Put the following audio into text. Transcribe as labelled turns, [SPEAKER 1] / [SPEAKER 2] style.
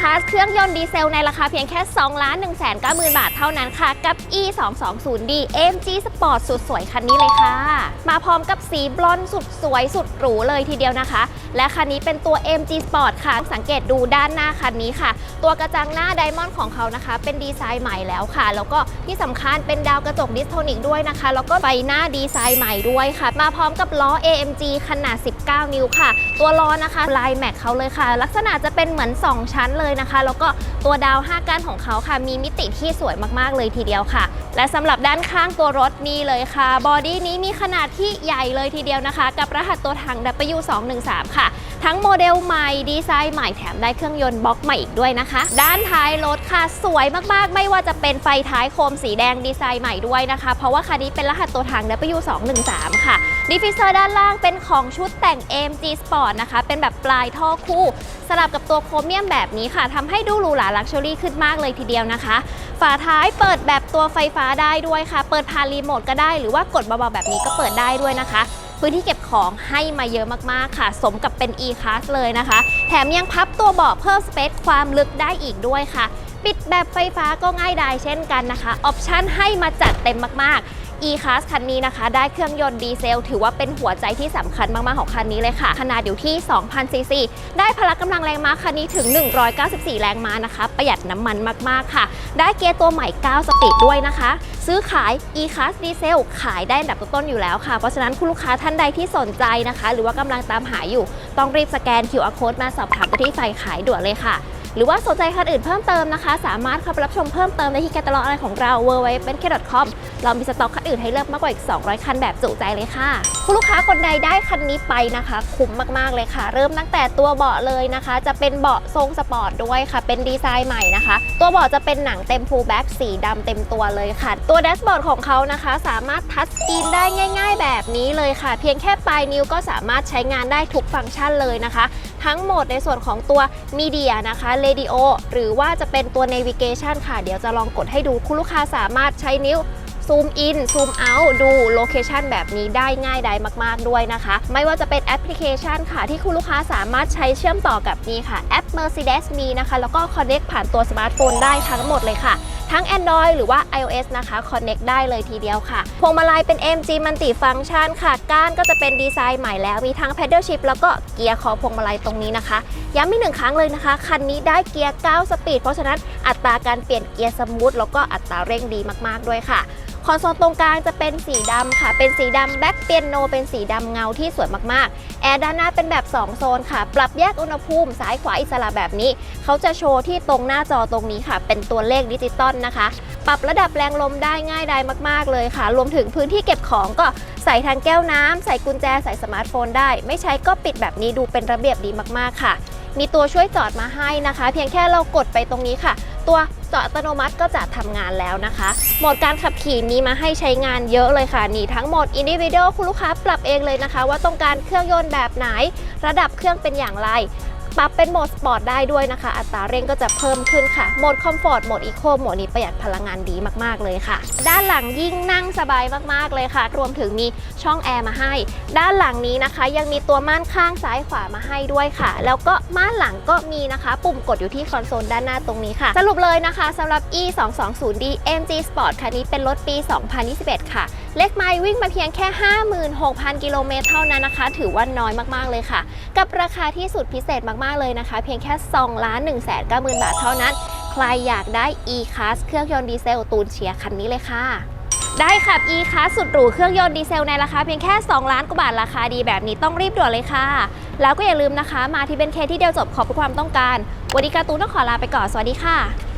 [SPEAKER 1] e-class เครื่องยนต์ดีเซลในราคาเพียงแค่2ล้าน1 9 0 0 0 0 บาทเท่านั้นค่ะ กับ e 2 2 0 d AMG Sport สุดสวยคันนี้เลยค่ะ มาพร้อมกับสีบลอนด์สุดสวยสุดหรูเลยทีเดียวนะคะ และคันนี้เป็นตัว AMG Sport ค่ะ สังเกตดูด้านหน้าคันนี้ค่ะ ตัวกระจังหน้าไดมอนด์ของเขานะคะ เป็นดีไซน์ใหม่แล้วค่ะ แล้วก็ที่สำคัญเป็นดาวกระจกดิสโทนิกด้วยนะคะ แล้วก็ไฟหน้าดีไซน์ใหม่ด้วยค่ะ มาพร้อมกับล้อ AMG ขนาด 19 นิ้วค่ะ ตัวล้อนะคะลายแม็กเขาเลยค่ะ ลักษณะจะเป็นเหมือน 2 ชั้นเลยนะคะ แล้วก็ตัวดาว 5ก้านของเขาค่ะ มีมิติที่สวยมากๆเลยทีเดียวค่ะ และสำหรับด้านข้างตัวรถนี่เลยค่ะ บอดี้นี้มีขนาดที่ใหญ่เลยทีเดียวนะคะ กับรหัสตัวถัง W213 ค่ะ ทั้งโมเดลใหม่ ดีไซน์ใหม่แถมได้เครื่องยนต์บล็อกใหม่อีกด้วยนะคะ ด้านท้ายรถค่ะ สวยมากๆ ไม่ว่าจะเป็นไฟท้ายโคมสีแดงดีไซน์ใหม่ด้วยนะคะ เพราะว่าคันนี้เป็นรหัสตัวถัง W213 ค่ะดิฟฟิเซอร์ด้านล่างเป็นของชุดแต่ง AMG Sport นะคะ เป็นแบบปลายท่อคู่ สลับกับตัวโครเมียมแบบนี้ค่ะทำให้ดูหรูหราลักชัวรี่ขึ้นมากเลยทีเดียวนะคะ ฝาท้ายเปิดแบบตัวไฟฟ้าได้ด้วยค่ะ เปิดผ่านรีโมทก็ได้หรือว่ากดเบาๆแบบนี้ก็เปิดได้ด้วยนะคะ พื้นที่เก็บของให้มาเยอะมากๆค่ะ สมกับเป็น e-class เลยนะคะ แถมยังพับตัวเบาะเพิ่มสเปซความลึกได้อีกด้วยค่ะปิดแบบไฟฟ้าก็ง่ายดายเช่นกันนะคะ ออปชันให้มาจัดเต็มมากๆ e-class คันนี้นะคะ ได้เครื่องยนต์ดีเซล ถือว่าเป็นหัวใจที่สำคัญมาก ๆ ของคันนี้เลยค่ะ ขนาดอยู่ที่ 2,000 ซีซี ได้พละกำลังแรงม้าคันนี้ถึง 194 แรงม้านะคะ ประหยัดน้ำมันมาก ๆ ค่ะ ได้เกียร์ตัวใหม่ 9 สปีดด้วยนะคะ ซื้อขาย e-class ดีเซล ขายได้อันดับต้นๆอยู่แล้วค่ะ เพราะฉะนั้นคุณลูกค้าท่านใดที่สนใจนะคะ หรือว่ากำลังตามหาอยู่ ต้องรีบสแกน QR code มาสอบถามไปที่ฝ่ายขายด่วนเลยค่ะ หรือว่าสนใจคันอื่นเพิ่มเติมนะคะ สามารถเข้าไปรับชมเพิ่มเติมได้ที่แคตตาล็อกอะไรของเรา w w w b e n k c o m เรามีสต็อกคันอื่นให้เลือกมากกว่าอีก 200 คันแบบจุใจเลยค่ะคุณลูกค้าคนใดได้คันนี้ไปนะคะ คุ้มมากๆเลยค่ะ เริ่มตั้งแต่ตัวเบาะเลยนะคะ จะเป็นเบาะทรงสปอร์ตด้วยค่ะ เป็นดีไซน์ใหม่นะคะ ตัวเบาะจะเป็นหนังเต็มฟูลแบ็กสีดำเต็มตัวเลยค่ะ ตัวแดชบอร์ดของเขานะคะ สามารถทัชสกรีนได้ง่าย ๆ แบบนี้เลยค่ะ เพียงแค่ปลายนิ้วก็สามารถใช้งานได้ทุกฟังก์ชันเลยนะคะ ทั้งหมดในส่วนของตัวมีเดียนะคะ Radio หรือว่าจะเป็นตัว Navigation ค่ะ เดี๋ยวจะลองกดให้ดูคุณลูกค้าสามารถใช้นิ้ว ซูมอินซูมเอาดูโลเคชันแบบนี้ได้ง่ายได้มาก ๆ ด้วยนะคะ ไม่ว่าจะเป็นแอปพลิเคชันค่ะ ที่คุณลูกค้าสามารถใช้เชื่อมต่อกับนี้ค่ะแอป Mercedes มีนะคะ แล้วก็ Connect ผ่านตัวสมาร์ทโฟนได้ทั้งหมดเลยค่ะ ทั้ง Android หรือว่า iOS นะคะ Connect ได้เลยทีเดียวค่ะ พวงมาลัยเป็น MG Multi Function ค่ะ ก้านก็จะเป็นดีไซน์ใหม่แล้วมีทั้ง Pedal Shift แล้วก็เกียร์คอพวงมาลัยตรงนี้นะคะ ย้ำอีกหนึ่งครั้งเลยนะคะ คันนี้ได้เกียร์ 9 สปีด เพราะฉะนั้นอัตราการเปลี่ยนเกียร์สมูทแล้วก็อัตราเร่งดีมาก ๆ ด้วยค่ะคอนโซลตรงกลางจะเป็นสีดำค่ะ เป็นสีดำแบ็คเปียโน เป็นสีดำเงาที่สวยมากๆ แอร์ด้านหน้าเป็นแบบ 2 โซนค่ะ ปรับแยกอุณหภูมิซ้ายขวาอิสระแบบนี้ เขาจะโชว์ที่ตรงหน้าจอตรงนี้ค่ะ เป็นตัวเลขดิจิตอลนะคะ ปรับระดับแรงลมได้ง่ายดายมาก ๆ เลยค่ะ รวมถึงพื้นที่เก็บของก็ใส่ทางแก้วน้ำใส่กุญแจใส่สมาร์ทโฟนได้ ไม่ใช้ก็ปิดแบบนี้ดูเป็นระเบียบดีมากๆค่ะ มีตัวช่วยจอดมาให้นะคะ เพียงแค่เรากดไปตรงนี้ค่ะ ตัวจอดอัตโนมัติก็จะทำงานแล้วนะคะโหมดการขับขี่มีมาให้ใช้งานเยอะเลยค่ะนี่ทั้งโหมด Individual คุณลูกค้าปรับเองเลยนะคะ ว่าต้องการเครื่องยนต์แบบไหน ระดับเครื่องเป็นอย่างไร ปรับเป็นโหมดสปอร์ตได้ด้วยนะคะ อัตราเร่งก็จะเพิ่มขึ้นค่ะ โหมดคอมฟอร์ต โหมดอีโค โหมดนี้ประหยัดพลังงานดีมากๆเลยค่ะ ด้านหลังยิ่งนั่งสบายมากๆเลยค่ะ รวมถึงมีช่องแอร์มาให้ ด้านหลังนี้นะคะ ยังมีตัวม่านข้างซ้ายขวามาให้ด้วยค่ะ แล้วก็ม่านหลังก็มีนะคะ ปุ่มกดอยู่ที่คอนโซลด้านหน้าตรงนี้ค่ะ สรุปเลยนะคะสำหรับ e 2 2 0 d MG Sport คันนี้เป็นรถปี 2021 ค่ะเลขไมล์วิ่งมาเพียงแค่ 56,000 กิโลเมตรเท่านั้นนะคะ ถือว่าน้อยมากๆเลยค่ะ กับราคาที่สุดพิเศษมากๆเลยนะคะ เพียงแค่2ล้าน1 9 0 0 0 0บาทเท่านั้น ใครอยากได้ e-class เครื่องยนต์ดีเซลตูนเชียร์คันนี้เลยค่ะได้ขับ e-class สุดหรูเครื่องยนต์ดีเซลในราคาเพียงแค่ 2 ล้านกว่าบาทราคาดีแบบนี้ต้องรีบด่วนเลยค่ะ แล้วก็อย่าลืมนะคะ มาที่เบนเคที่เดียวจบขอบคุณความต้องการ วันนี้การ์ตูนต้องขอลาไปก่อน สวัสดีค่ะ